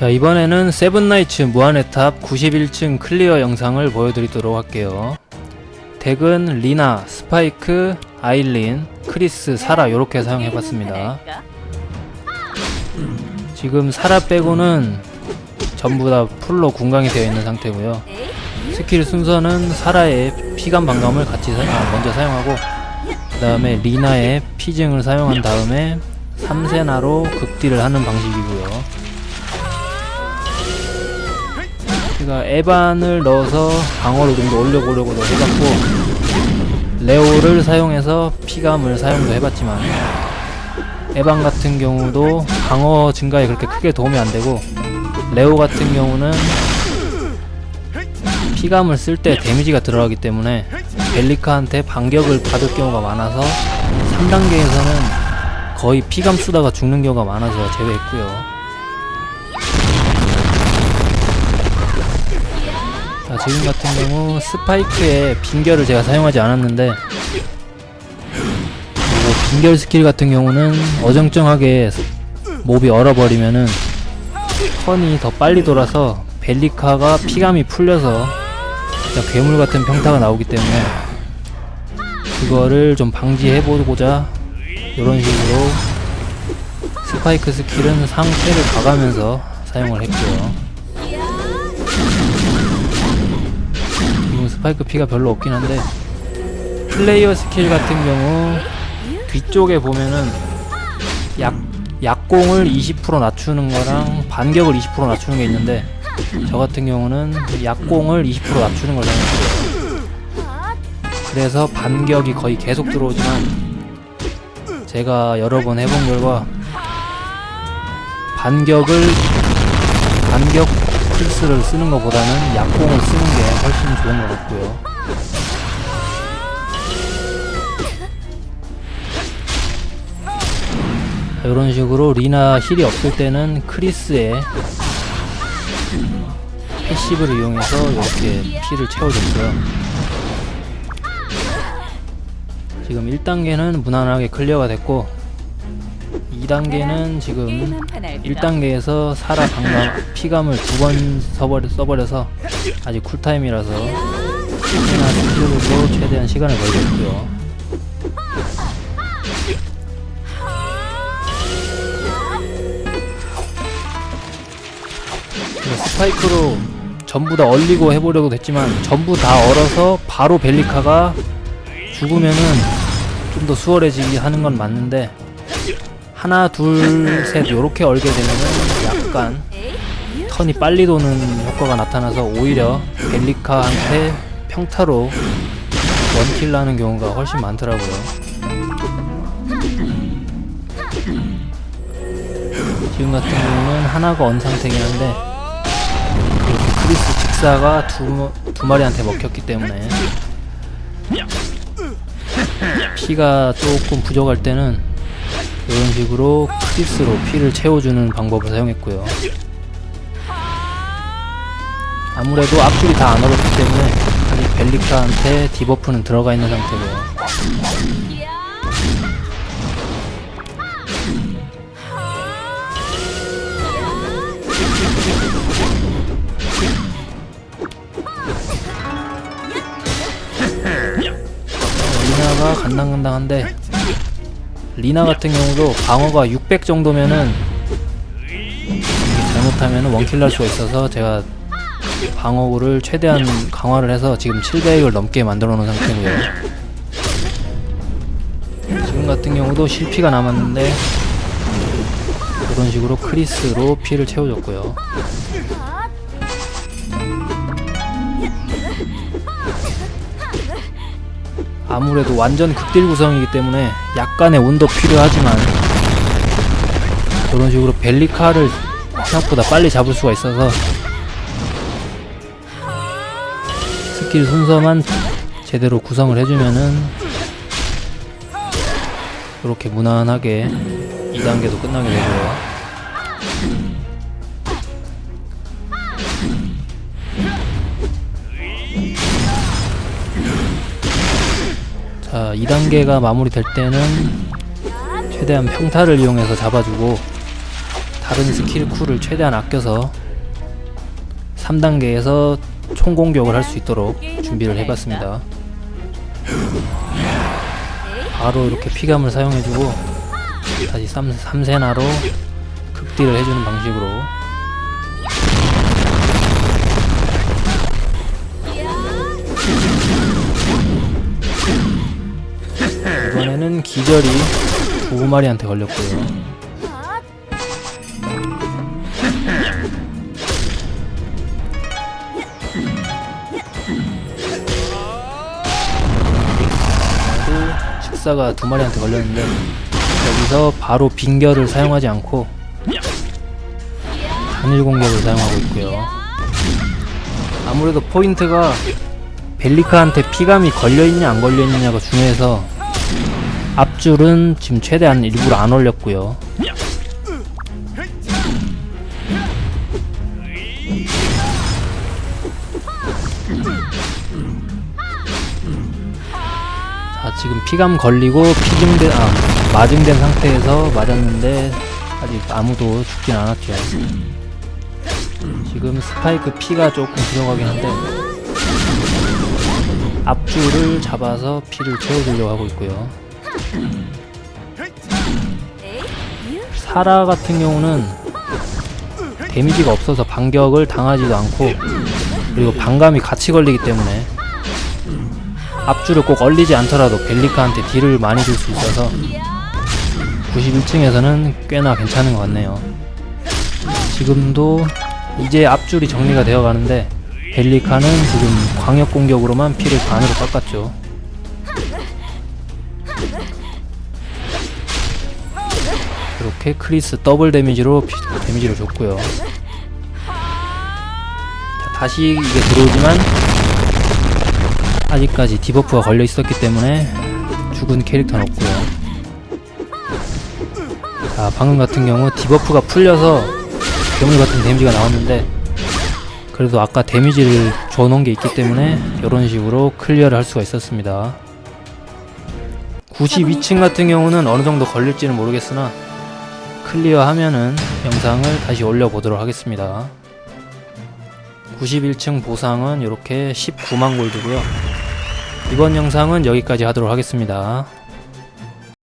자 이번에는 세븐나이츠 무한의 탑 91층 클리어 영상을 보여드리도록 할게요. 덱은 리나, 스파이크, 아일린, 크리스, 사라 이렇게 사용해봤습니다. 지금 사라 빼고는 전부 다 풀로 궁강이 되어 있는 상태고요. 스킬 순서는 사라의 피감 방감을 같이 사, 아, 먼저 사용하고 그 다음에 리나의 피증을 사용한 다음에 3세나로 극딜을 하는 방식이고요 제가 에반을 넣어서 방어를 좀 더 올려보려고도 해봤고 레오를 사용해서 피감을 사용도 해봤지만 에반 같은 경우도 방어 증가에 그렇게 크게 도움이 안 되고 레오 같은 경우는 피감을 쓸 때 데미지가 들어가기 때문에 벨리카한테 반격을 받을 경우가 많아서 3단계에서는 거의 피감 쓰다가 죽는 경우가 많아서 제외했고요. 지금 같은 경우 스파이크에 빈결을 제가 사용하지 않았는데 그리고 빈결 스킬 같은 경우는 어정쩡하게 몹이 얼어버리면은 턴이 더 빨리 돌아서 벨리카가 피감이 풀려서 괴물 같은 평타가 나오기 때문에 그거를 좀 방지해보고자 이런 식으로 스파이크 스킬은 상태를 가가면서 사용을 했고요. 스파이크 피가 별로 없긴 한데 플레이어 스킬 같은 경우 뒤쪽에 보면은 약 약공을 20% 낮추는 거랑 반격을 20% 낮추는 게 있는데 저 같은 경우는 약공을 20% 낮추는 걸 사용했어요. 그래서 반격이 거의 계속 들어오지만 제가 여러 번 해본 결과 반격을 반격 필스를 쓰는 것보다는 약공을 쓰는 게 훨씬 좋은 것 같고요. 이런 식으로 리나 힐이 없을 때는 크리스의 패시브를 이용해서 이렇게 피를 채워줬고요. 지금 1단계는 무난하게 클리어가 됐고 2단계는 지금 1단계에서 사라 강감 피감을 두 번 써버려, 써버려서 아직 쿨타임이라서 하나 스킬로 최대한 시간을 벌겠고요. 스파이크로 전부 다 얼리고 해보려고 했지만 전부 다 얼어서 바로 벨리카가 죽으면은 좀 더 수월해지기 하는 건 맞는데 하나 둘셋 요렇게 얼게 되면은 약간 턴이 빨리 도는 효과가 나타나서 오히려 벨리카한테 평타로 원킬 나는 경우가 훨씬 많더라고요. 지금 같은 경우는 하나가 언 상태긴 한데 이렇게 크리스 직사가 두, 두 마리한테 먹혔기 때문에 피가 조금 부족할 때는 이런 식으로 크리스로 피를 채워주는 방법을 사용했고요. 아무래도 앞줄이 다 안 얼었기 때문에 아직 벨리카한테 디버프는 들어가 있는 상태고요. 리나가 간당간당한데 리나 같은 경우도 방어가 600 정도면은 잘못하면 원킬 날 수가 있어서 제가 방어구를 최대한 강화를 해서 지금 700을 넘게 만들어 놓은 상태고요. 지금 같은 경우도 실피가 남았는데 이런 식으로 크리스로 피를 채워줬고요. 아무래도 완전 극딜 구성이기 때문에 약간의 운도 필요하지만 이런 식으로 벨리카를 생각보다 빨리 잡을 수가 있어서 스킬 순서만 제대로 구성을 해주면은 이렇게 무난하게 2단계도 끝나게 되고요. 자, 2단계가 마무리될 때는 최대한 평타를 이용해서 잡아주고 다른 스킬 쿨을 최대한 아껴서 3단계에서 총 공격을 할 수 있도록 준비를 해봤습니다. 바로 이렇게 피감을 사용해주고 다시 3, 3세나로 극딜을 해주는 방식으로 기절이 두 마리한테 걸렸고요. 또 식사가 두 마리한테 걸렸는데 여기서 바로 빙결을 사용하지 않고 단일 공격을 사용하고 있고요. 아무래도 포인트가 벨리카한테 피감이 걸려있냐 안 걸려있느냐가 중요해서 앞줄은 지금 최대한 일부러 안 올렸고요. 자 지금 피감 걸리고 피증된 아 마증된 상태에서 맞았는데 아직 아무도 죽진 않았죠. 지금 스파이크 피가 조금 들어가긴 한데 앞줄을 잡아서 피를 채워주려고 하고 있고요. 사라 같은 경우는 데미지가 없어서 반격을 당하지도 않고 그리고 반감이 같이 걸리기 때문에 앞줄을 꼭 얼리지 않더라도 벨리카한테 딜을 많이 줄 수 있어서 91층에서는 꽤나 괜찮은 것 같네요. 지금도 이제 앞줄이 정리가 되어 가는데 벨리카는 지금 광역 공격으로만 피를 반으로 깎았죠. 이렇게 크리스 더블 데미지로 피- 데미지를 줬고요. 자, 다시 이게 들어오지만 아직까지 디버프가 걸려 있었기 때문에 죽은 캐릭터는 없고요. 자, 방금 같은 경우 디버프가 풀려서 괴물 같은 데미지가 나왔는데 그래도 아까 데미지를 줘놓은 게 있기 때문에 이런 식으로 클리어를 할 수가 있었습니다. 92층 같은 경우는 어느 정도 걸릴지는 모르겠으나 클리어하면은 영상을 다시 올려보도록 하겠습니다. 91층 보상은 이렇게 19만 골드고요. 이번 영상은 여기까지 하도록 하겠습니다.